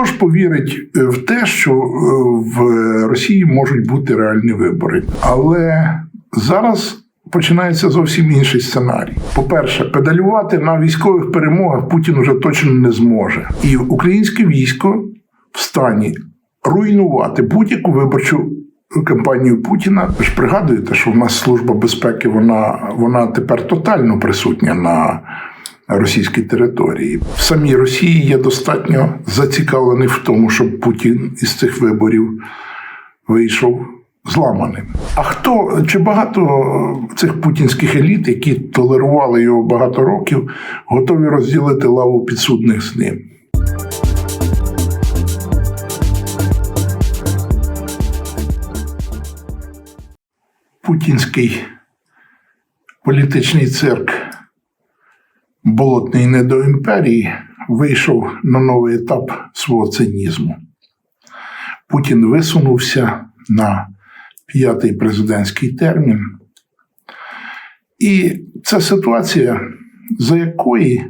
Хто ж повірить е, в те, що е, в Росії можуть бути реальні вибори? Але зараз починається зовсім інший сценарій. По-перше, педалювати на військових перемогах Путін уже точно не зможе. І українське військо в стані руйнувати будь-яку виборчу кампанію Путіна. Ви ж пригадуєте, що в нас служба безпеки вона, вона тепер тотально присутня на російській території. В самій Росії є достатньо зацікавлений в тому, щоб Путін із цих виборів вийшов зламаним. А хто чи багато цих путінських еліт, які толерували його багато років, готові розділити лаву підсудних з ним? Путінський політичний цирк болотний недоімперії вийшов на новий етап свого цинізму. Путін висунувся на п'ятий президентський термін. І це ситуація, за якої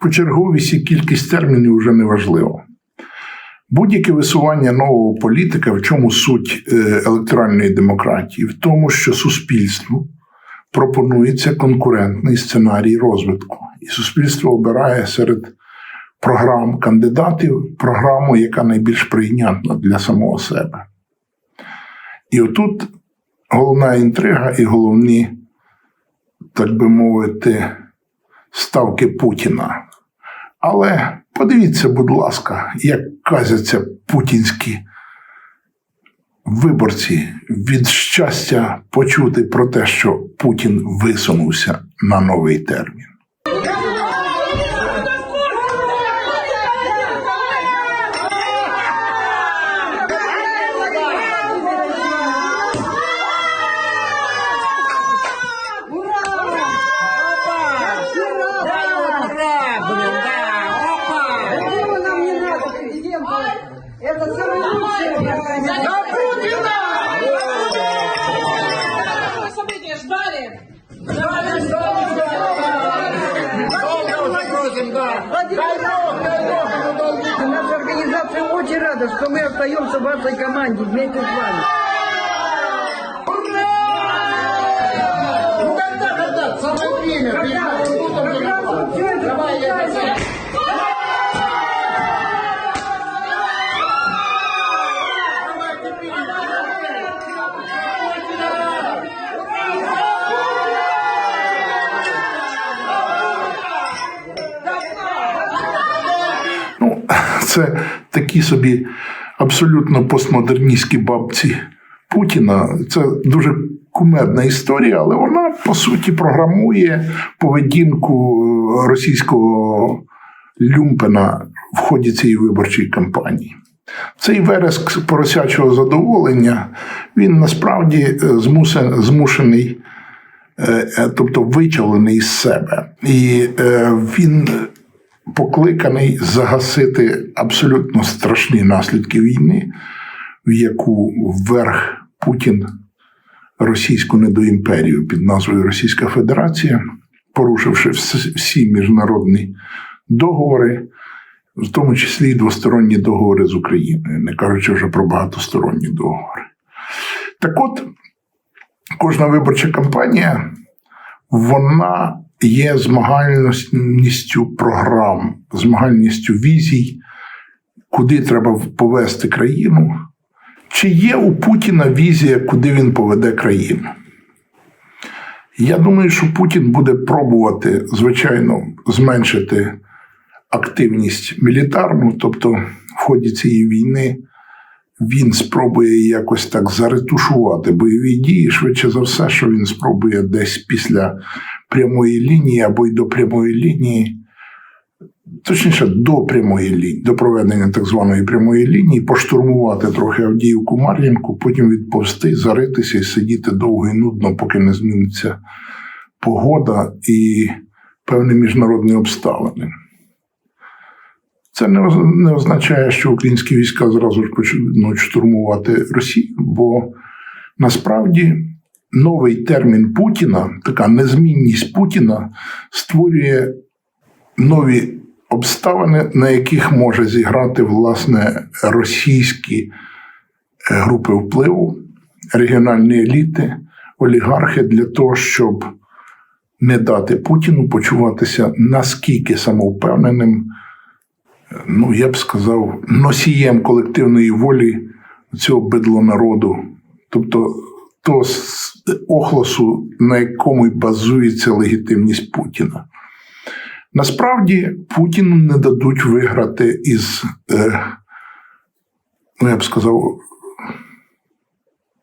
почерговість і кількість термінів вже не важливо. Будь-яке висування нового політика, в чому суть е, електоральної демократії, в тому, що суспільству пропонується конкурентний сценарій розвитку, і суспільство обирає серед програм кандидатів програму, яка найбільш прийнятна для самого себе. І отут головна інтрига і головні, так би мовити, ставки Путіна. Але подивіться, будь ласка, як казяться путінські виборці від щастя почути про те, що Путін висунувся на новий термін. Рада, что мы остаемся в вашей команде вместе с вами. Ну, це такі собі абсолютно постмодерністські бабці Путіна. Це дуже кумедна історія, але вона по суті програмує поведінку е, російського люмпена в ході цієї виборчої кампанії. Цей вереск поросячого задоволення він насправді е, змушений е, тобто вичавлений з себе. І він покликаний загасити абсолютно страшні наслідки війни, в яку вверх Путін російську недоімперію під назвою Російська Федерація, порушивши всі міжнародні договори, в тому числі і двосторонні договори з Україною, не кажучи вже про багатосторонні договори. Так от, кожна виборча кампанія вона є змагальністю програм, змагальністю візій, куди треба повести країну. Чи є у Путіна візія, куди він поведе країну? Я думаю, що Путін буде пробувати, звичайно, зменшити активність мілітарну, тобто в ході цієї війни він спробує якось так заретушувати бойові дії. Швидше за все, що він спробує десь після прямої лінії або й до прямої лінії, точніше, до прямої лінії, до проведення так званої прямої лінії, поштурмувати трохи Авдіївку Мар'їнку, потім відповсти, заритися і сидіти довго і нудно, поки не зміниться погода і певні міжнародні обставини. Це не, означає, що українські війська зразу ж почнуть штурмувати Росію, бо насправді новий термін Путіна, така незмінність Путіна, створює нові обставини, на яких може зіграти власне російські е, групи впливу, регіональні еліти, олігархи для того, щоб не дати Путіну почуватися наскільки самовпевненим, е, ну я б сказав, носієм колективної волі цього бидлонароду, тобто того с- охлосу, на якому й базується легітимність Путіна. Насправді Путіну не дадуть виграти із, е, ну я б сказав,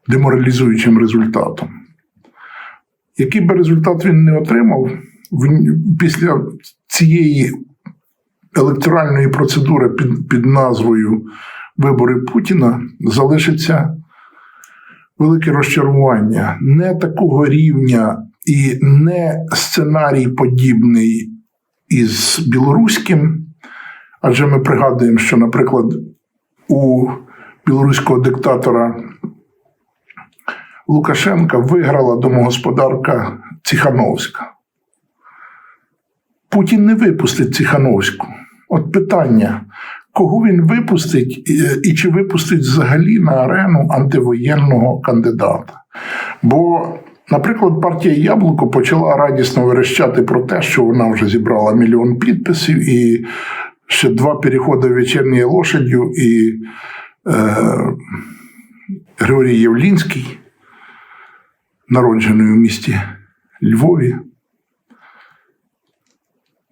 деморалізуючим результатом. Який би результат він не отримав, після цієї електоральної процедури під, під назвою Вибори Путіна залишиться велике розчарування. Не такого рівня і не сценарій подібний із білоруським. Адже ми пригадуємо, що, наприклад, у білоруського диктатора Лукашенка виграла домогосподарка Ціхановська. Путін не випустить Ціхановську. От питання, кого він випустить і- чи випустить взагалі на арену антивоєнного кандидата? Бо, наприклад, партія Яблуко почала радісно верещати про те, що вона вже зібрала мільйон підписів і ще два переходи вечірньою лошадю, і е, Григорій Євлінський, народжений у місті Львові,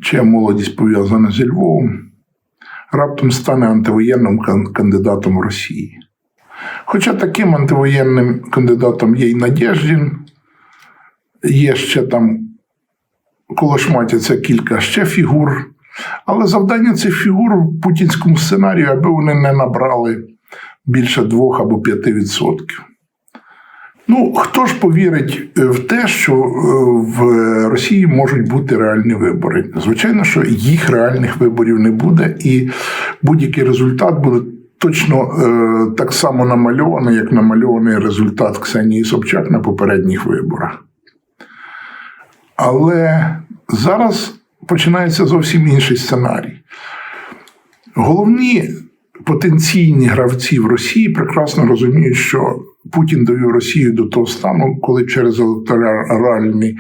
чия молодість пов'язана зі Львовом, раптом стане антивоєнним кандидатом Росії. Хоча таким антивоєнним кандидатом є і Надєждін, є ще там колошматяться кілька ще фігур. Але завдання цих фігур в путінському сценарію, аби вони не набрали більше 2 або 5%. Ну, хто ж повірить е, в те, що е, в Росії можуть бути реальні вибори? Звичайно, що їх реальних виборів не буде, і будь-який результат буде точно е, так само намальований, як намальований результат Ксенії Собчак на попередніх виборах. Але зараз починається зовсім інший сценарій. Головні потенційні гравці в Росії прекрасно розуміють, що Путін довів Росію до того стану, коли через електоральні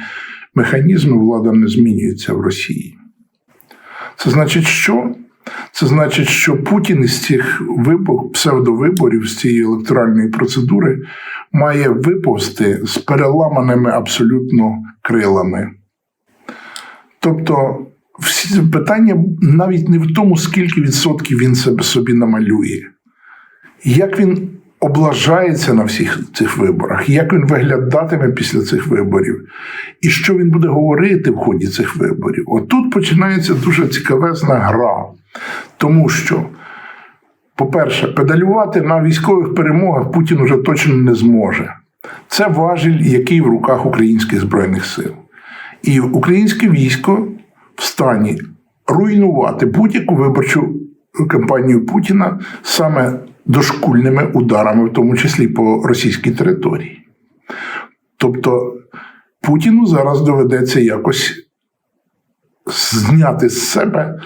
механізми влада не змінюється в Росії. Це значить, що? Це значить, що Путін із цих вибор, псевдовиборів, з цієї електоральної процедури, має виповзти з переламаними абсолютно крилами. Тобто, всі питання навіть не в тому, скільки відсотків він себе собі намалює, як він облажається на всіх цих виборах, як він виглядатиме після цих виборів, і що він буде говорити в ході цих виборів. Отут починається дуже цікавезна гра, тому що. По-перше, педалювати на військових перемогах Путін уже точно не зможе. Це важіль, який в руках українських збройних сил. І українське військо в стані руйнувати будь-яку виборчу кампанію Путіна саме дошкульними ударами, в тому числі по російській території. Тобто Путіну зараз доведеться якось зняти з себе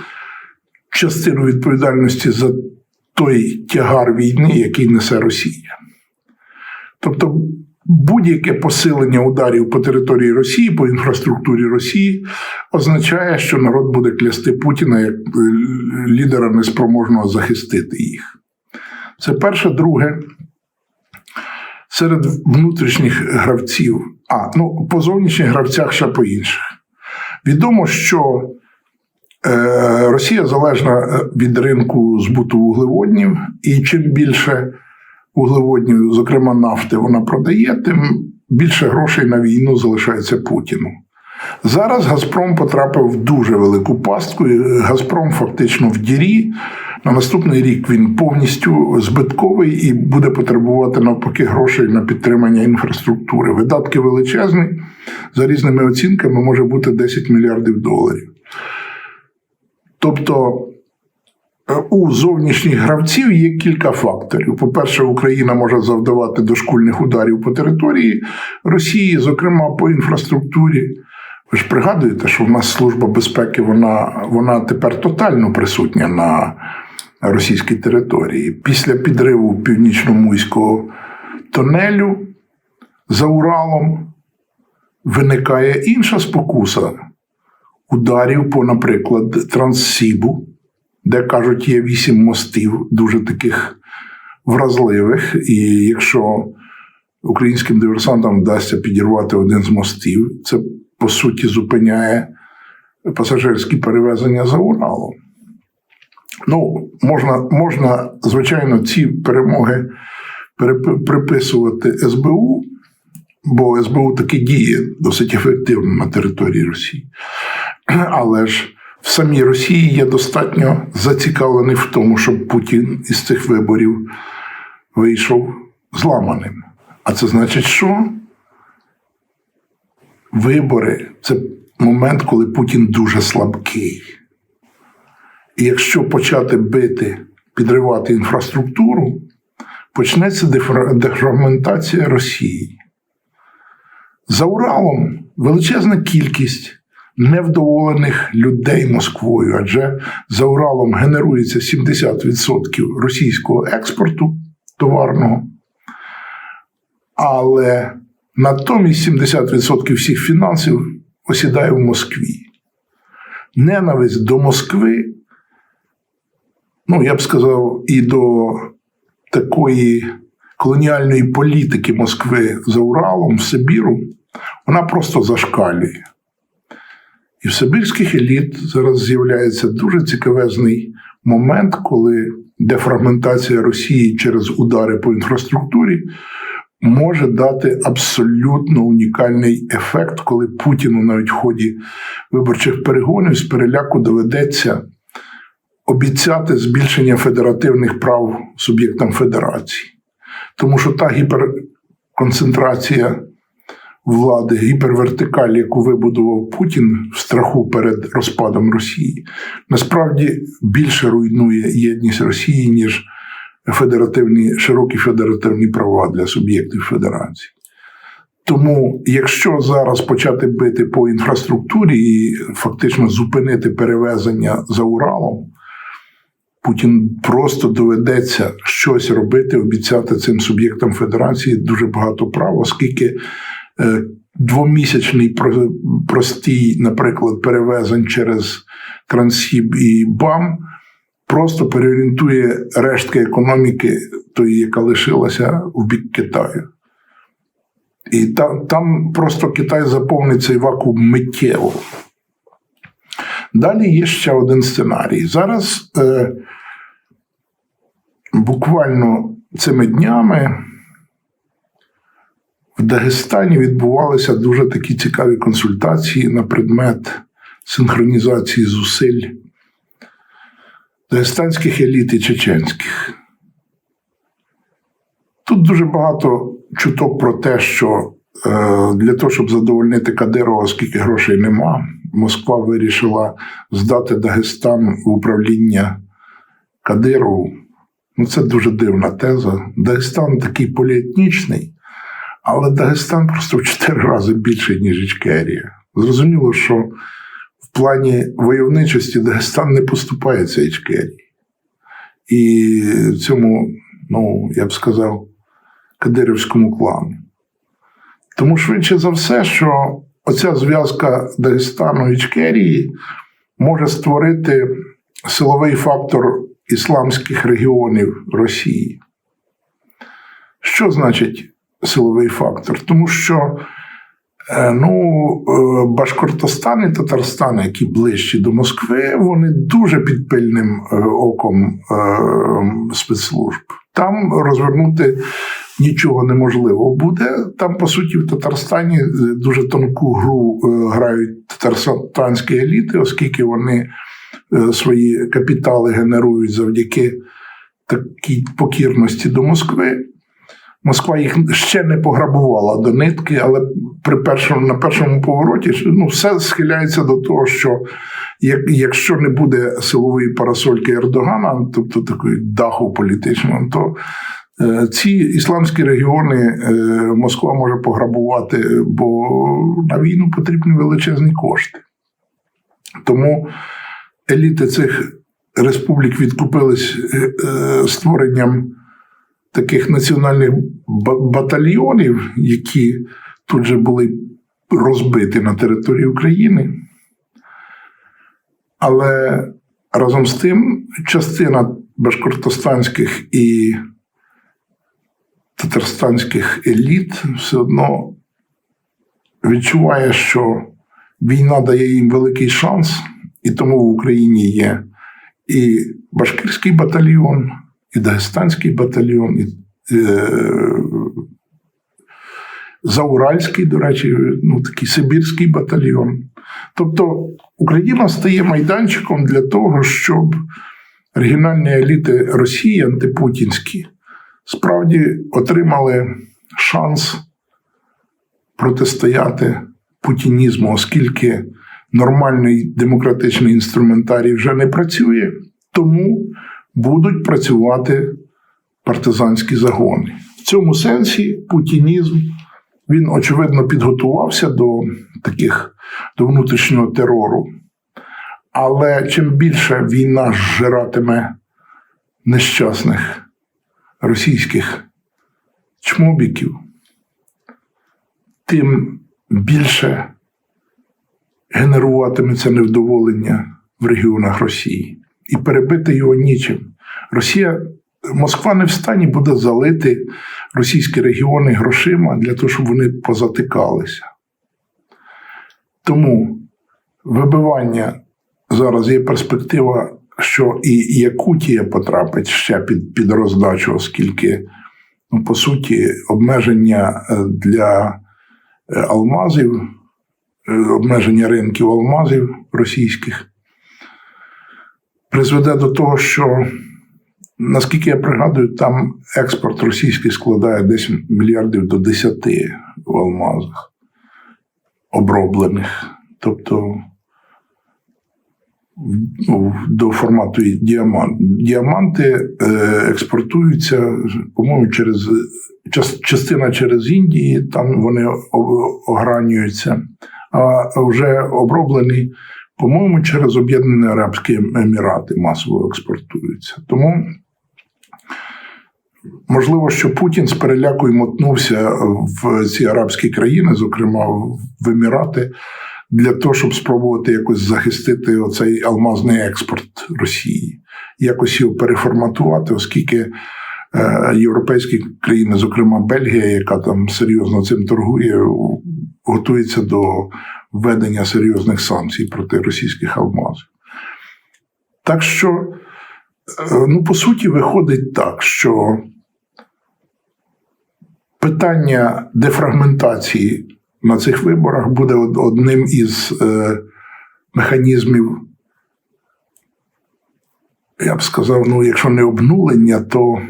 частину відповідальності за той тягар війни, який несе Росія. Тобто будь-яке посилення ударів по території Росії, по інфраструктурі Росії, означає, що народ буде клясти Путіна як е, лідера неспроможного захистити їх. Це перше. Друге, серед внутрішніх гравців, а ну, по зовнішніх гравцях ще по інших. Відомо, що Е, Росія залежна е, від ринку збуту вуглеводнів, і чим більше вуглеводнів, зокрема нафти, вона продає, тим більше грошей на війну залишається Путіну. Зараз Газпром потрапив в дуже велику пастку. і Газпром фактично в дірі. На наступний рік він повністю збитковий і буде потребувати навпаки грошей на підтримання інфраструктури. Видатки величезні, за різними оцінками, може бути 10 мільярдів доларів. Тобто е, у зовнішніх гравців є кілька факторів. По-перше, Україна може завдавати дошкульних ударів по території Росії, зокрема по інфраструктурі. Ви ж пригадуєте, що в нас служба безпеки вона, вона тепер тотально присутня на російській території. Після підриву північно-муйського тунелю за Уралом виникає інша спокуса ударів по, наприклад, Транссібу, де кажуть, є вісім мостів, дуже таких вразливих. І якщо українським диверсантам вдасться підірвати один з мостів, це по суті зупиняє пасажирські перевезення за Уралом. Ну, можна, можна звичайно, ці перемоги приписувати СБУ, бо СБУ таки діє досить ефективно на території Росії. Але ж в самій Росії є достатньо зацікавлений в тому, щоб Путін із цих виборів вийшов зламаним. А це значить, що вибори це момент, коли Путін дуже слабкий. І якщо почати бити, підривати інфраструктуру, почнеться дефрагментація Росії. За Уралом величезна кількість невдоволених людей Москвою, адже за Уралом генерується 70% російського експорту товарного, але натомість 70% всіх фінансів осідає в Москві. Ненависть до Москви, ну я б сказав, і до такої колоніальної політики Москви за Уралом, в Сибіру, вона просто зашкалює. І в сибірських еліт зараз з'являється дуже цікавезний момент, коли дефрагментація Росії через удари по інфраструктурі може дати абсолютно унікальний ефект, коли Путіну навіть в ході виборчих перегонів з переляку доведеться обіцяти збільшення федеративних прав суб'єктам федерації. Тому що та гіперконцентрація влади, гіпервертикаль, яку вибудував Путін в страху перед розпадом Росії, насправді більше руйнує єдність Росії, ніж федеративні, широкі федеративні права для суб'єктів федерації. Тому, якщо зараз почати бити по інфраструктурі і фактично зупинити перевезення за Уралом, Путін просто доведеться щось робити, обіцяти цим суб'єктам федерації дуже багато прав, оскільки е, двомісячний простій, наприклад, перевезень через Трансіб і БАМ просто переорієнтує рештки економіки, тої, яка лишилася в бік Китаю. І там, там просто Китай заповнить цей вакуум миттєво. Далі є ще один сценарій. Зараз е, буквально цими днями в Дагестані відбувалися дуже такі цікаві консультації на предмет синхронізації зусиль дагестанських еліт і чеченських. Тут дуже багато чуток про те, що е, для того, щоб задовольнити Кадирова, оскільки грошей нема, Москва вирішила здати Дагестан в управління Кадирову. Ну, це дуже дивна теза. Дагестан такий поліетнічний, але Дагестан просто в чотири рази більший, ніж Ічкерія. Зрозуміло, що в плані войовничості Дагестан не поступається Ічкерії. І цьому, ну, я б сказав, кадирівському клану. Тому швидше за все, що оця зв'язка Дагестану і Ічкерії може створити силовий фактор ісламських регіонів Росії. Що значить силовий фактор? Тому що е, ну, е, Башкортостан і Татарстан, які ближчі до Москви, вони дуже під пильним е, оком спецслужб. Там розвернути нічого неможливо буде. Там, по суті, в Татарстані дуже тонку гру грають татарстанські еліти, оскільки вони свої капітали генерують завдяки такій покірності до Москви. Москва їх ще не пограбувала до нитки, але при першому, на першому повороті ну, все схиляється до того, що як, якщо не буде силової парасольки Ердогана, тобто такої даху політичного, то Е, Ці ісламські регіони е, Москва може пограбувати, бо на війну потрібні величезні кошти. Тому еліти цих республік відкупились е, е, створенням таких національних батальйонів, які тут же були розбиті на території України. Але разом з тим частина башкортостанських і татарстанських еліт все одно відчуває, що війна дає їм великий шанс, і тому в Україні є і башкирський батальйон, і дагестанський батальйон, і е, Зауральський, до речі, ну такий Сибірський батальйон. Тобто Україна стає майданчиком для того, щоб регіональні еліти Росії антипутінські справді отримали шанс протистояти путінізму, оскільки нормальний демократичний інструментарій вже не працює, тому будуть працювати партизанські загони. В цьому сенсі путінізм він очевидно підготувався до таких до внутрішнього терору. Але чим більше війна зжиратиме нещасних російських чмобіків, тим більше генеруватиметься невдоволення в регіонах Росії. І перебити його нічим. Росія, Москва не в стані буде залити російські регіони грошима для того, щоб вони позатикалися. Тому вибивання зараз є перспектива, що і Якутія потрапить ще під, під роздачу, оскільки, ну, по суті, обмеження е, для е, алмазів, обмеження ринків алмазів російських призведе до того, що, наскільки я пригадую, там експорт російський складає десь мільярдів до 10 в алмазах оброблених. Тобто ну, до формату діамант. Діаманти е, експортуються, по-моєму, через частина через Індії, там вони огранюються, вже оброблені, по-моєму, через Об'єднані Арабські Емірати масово експортуються. Тому можливо, що Путін з переляку й мотнувся в ці арабські країни, зокрема в Емірати, для того, щоб спробувати якось захистити оцей алмазний експорт Росії, якось його переформатувати, оскільки європейські країни, зокрема Бельгія, яка там серйозно цим торгує, готується до введення серйозних санкцій проти російських алмазів. Так що, е, ну, по суті, виходить так, що питання дефрагментації на цих виборах буде одним із е, механізмів, я б сказав, ну, якщо не обнулення, то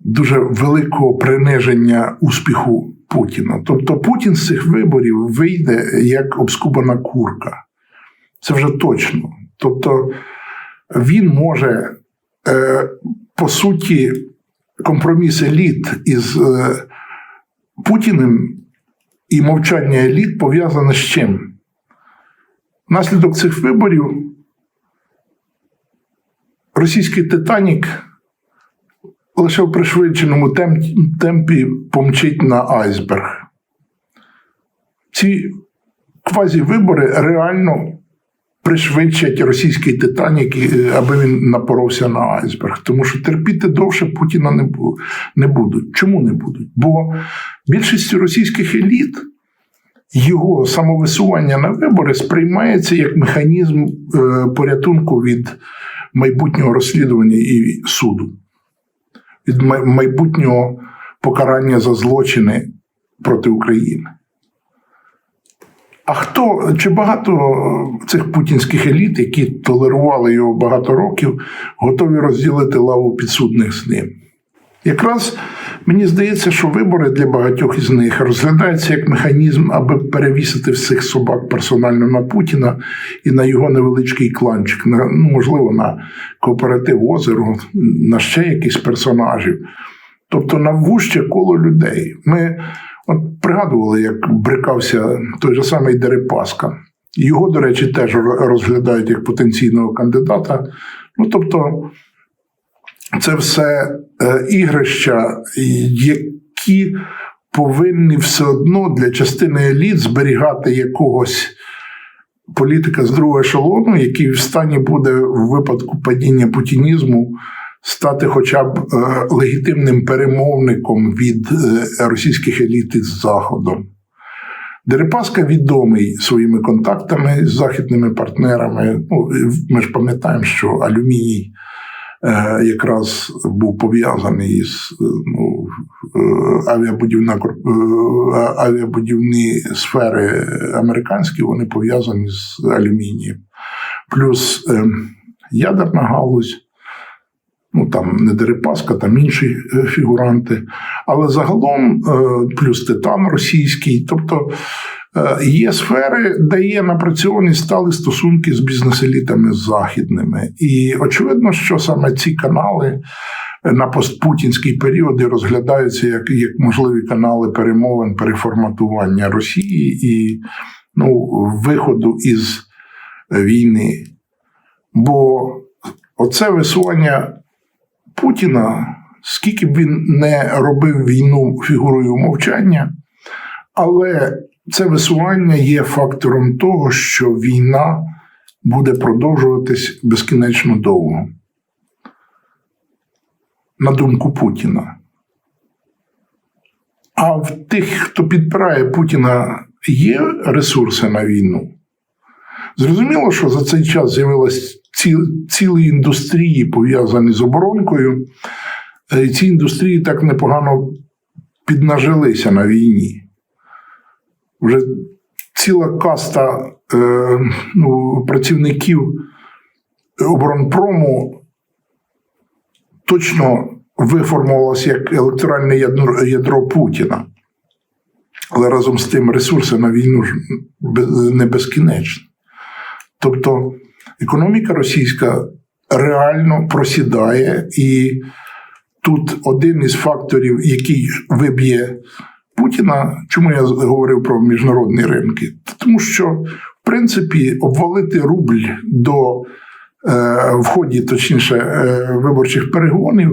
дуже великого приниження успіху Путіна. Тобто Путін з цих виборів вийде як обскубана курка. Це вже точно. Тобто він може, е, по суті, компроміс еліт із е, Путіним і мовчання еліт пов'язане з чим? Наслідок цих виборів російський Титанік лише в пришвидшеному темпі, помчить на айсберг. Ці квазівибори реально пришвидшать російський Титанік, е, аби він напоровся на айсберг. Тому що терпіти довше Путіна не, бу- не будуть. Чому не будуть? Бо більшість російських еліт його самовисування на вибори сприймається як механізм е, порятунку від майбутнього розслідування і суду, від майбутнього покарання за злочини проти України. А хто чи багато цих путінських еліт, які толерували його багато років, готові розділити лаву підсудних з ним? Якраз мені здається, що вибори для багатьох із них розглядаються як механізм, аби перевісити всіх собак персонально на Путіна і на його невеличкий кланчик, на, ну, можливо, на кооператив озеро, на ще якісь персонажів. тобто на вужче коло людей. Ми от пригадували, як брикався той же самий Дерипаска. Його, до речі, теж розглядають як потенційного кандидата. Ну, тобто, це все е, ігрища, які повинні все одно для частини еліт зберігати якогось політика з другого ешелону, який в стані буде в випадку падіння путінізму стати хоча б е, легітимним перемовником від е, російських еліт із Заходом. Дерипаска відомий своїми контактами з західними партнерами. Ну, ми ж пам'ятаємо, що алюміній якраз був пов'язаний із е, ну, е, авіабудівна, е, авіабудівні сфери американські, вони пов'язані з алюмінієм. Плюс е, ядерна галузь. Ну там не Дерипаска, там інші е, фігуранти. Але загалом е, плюс титан російський. Тобто е, є сфери, де є напрацьовані стали стосунки з бізнес-елітами західними. І очевидно, що саме ці канали на постпутінський період розглядаються як, як можливі канали перемовин, переформатування Росії і ну, виходу із війни. Бо оце висування Путіна, скільки б він не робив війну фігурою мовчання, але це висування є фактором того, що війна буде продовжуватись безкінечно довго. На думку Путіна. А в тих, хто підпирає Путіна, є ресурси на війну. Зрозуміло, що за цей час з'явилось ці, цілі індустрії, пов'язані з оборонкою. Е, І ці індустрії так непогано піднажилися на війні. Вже ціла каста е, ну, працівників оборонпрому точно виформувалася як електоральне ядро, ядро Путіна. Але разом з тим ресурси на війну ж не безкінечні. Тобто економіка російська реально просідає, і тут один із факторів, який виб'є Путіна, чому я говорив про міжнародні ринки? Тому що, в принципі, обвалити рубль до е, в ході, точніше, е, виборчих перегонів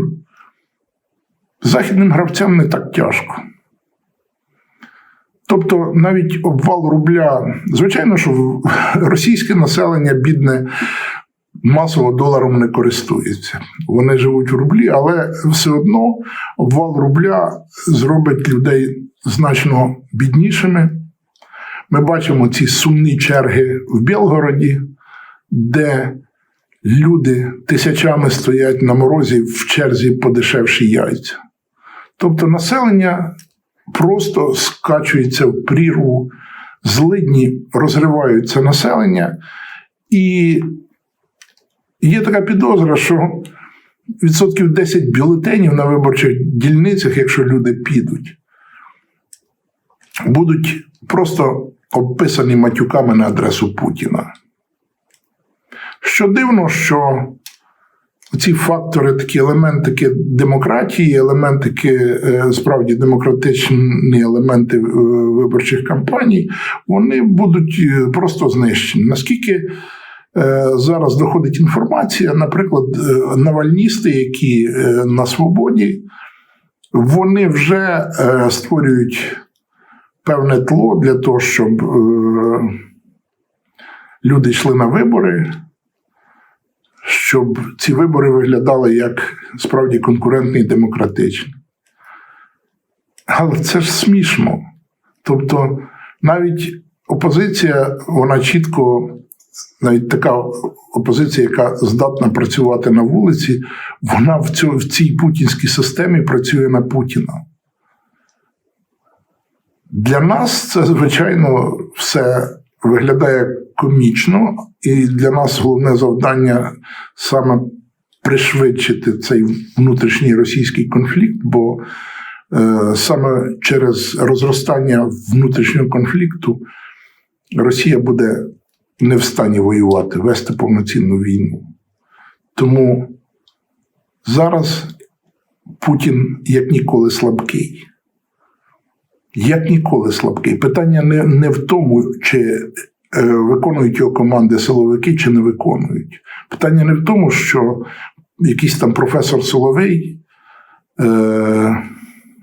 західним гравцям не так тяжко. Тобто навіть обвал рубля, звичайно, що російське населення бідне масово доларом не користується. Вони живуть в рублі, але все одно обвал рубля зробить людей значно біднішими. Ми бачимо ці сумні черги в Білгороді, де люди тисячами стоять на морозі в черзі подешевші яйця. Тобто населення просто скачується в прірву, злидні розриваються населення, і є така підозра, що відсотків 10 бюлетенів на виборчих дільницях, якщо люди підуть, будуть просто обписані матюками на адресу Путіна. Що дивно, що ці фактори, такі елементики демократії, елементики е, справді демократичні елементи е, виборчих кампаній, вони будуть е, просто знищені. Наскільки зараз доходить інформація, наприклад, навальністи, які на свободі, вони вже створюють певне тло для того, щоб е, люди йшли на вибори щоб ці вибори виглядали як справді конкурентні і демократичні. Але це ж смішно. Тобто, навіть опозиція, вона чітко, навіть така опозиція, яка здатна працювати на вулиці, вона в, цій путінській системі працює на Путіна. Для нас це, звичайно, все виглядає комічно, і для нас головне завдання саме пришвидшити цей внутрішній російський конфлікт, бо е, саме через розростання внутрішнього конфлікту Росія буде не в стані воювати, вести повноцінну війну. Тому зараз Путін як ніколи слабкий. Як ніколи слабкий. Питання не, не в тому, чи е, виконують його команди силовики, чи не виконують. Питання не в тому, що якийсь там професор Соловей е,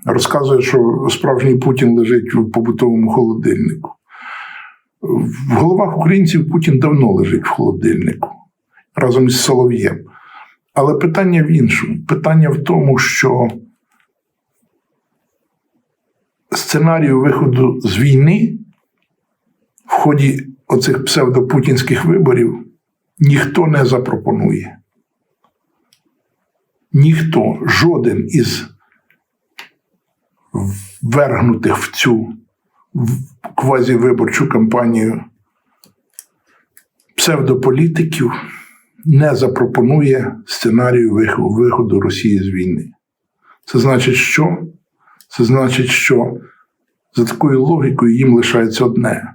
розказує, що справжній Путін лежить в побутовому холодильнику. В головах українців Путін давно лежить в холодильнику разом із Солов'єм. Але питання в іншому. Питання в тому, що сценарію виходу з війни в ході оцих псевдопутінських виборів ніхто не запропонує. Ніхто, жоден із ввергнутих в цю квазівиборчу кампанію псевдополітиків не запропонує сценарію виходу Росії з війни. Це значить, що? Це значить, що за такою логікою їм лишається одне: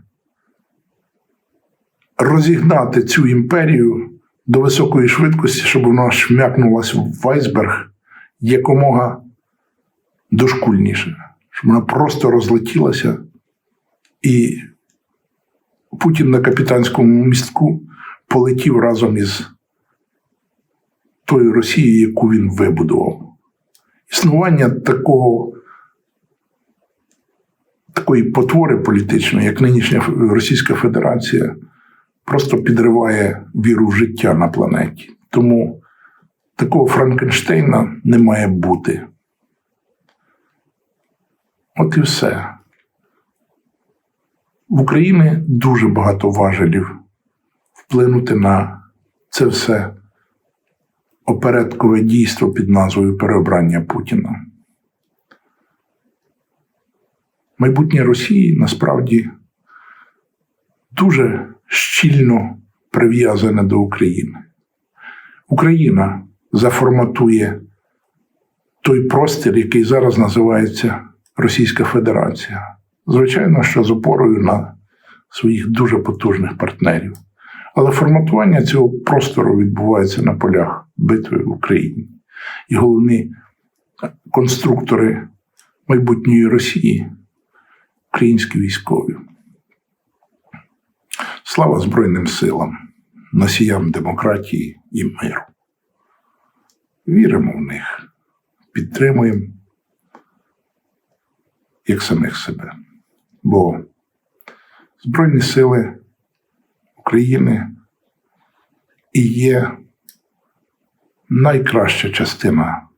розігнати цю імперію до високої швидкості, щоб вона шмякнулася в айсберг якомога дошкульніше, щоб вона просто розлетілася, і Путін на капітанському містку полетів разом із тою Росією, яку він вибудував. Існування такого, такої потвори політичної, як нинішня Російська Федерація, просто підриває віру в життя на планеті. Тому такого Франкенштейна не має бути. От і все. В Україні дуже багато важелів вплинути на це все опередкове дійство під назвою переобрання Путіна. Майбутнє Росії насправді дуже щільно прив'язане до України. Україна заформатує той простір, який зараз називається Російська Федерація. Звичайно, що з опорою на своїх дуже потужних партнерів. Але форматування цього простору відбувається на полях битви в Україні. І головні конструктори майбутньої Росії українські військові. Слава Збройним силам, носіям демократії і миру. Віримо в них, підтримуємо як самих себе. Бо Збройні сили України і є найкраща частина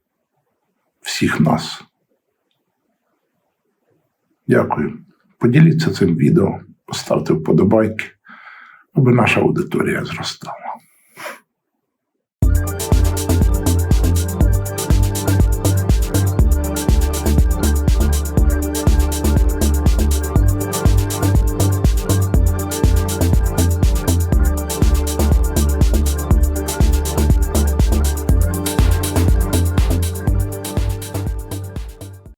всіх нас. Дякую. Поділіться цим відео, поставте вподобайки, аби наша аудиторія зростала.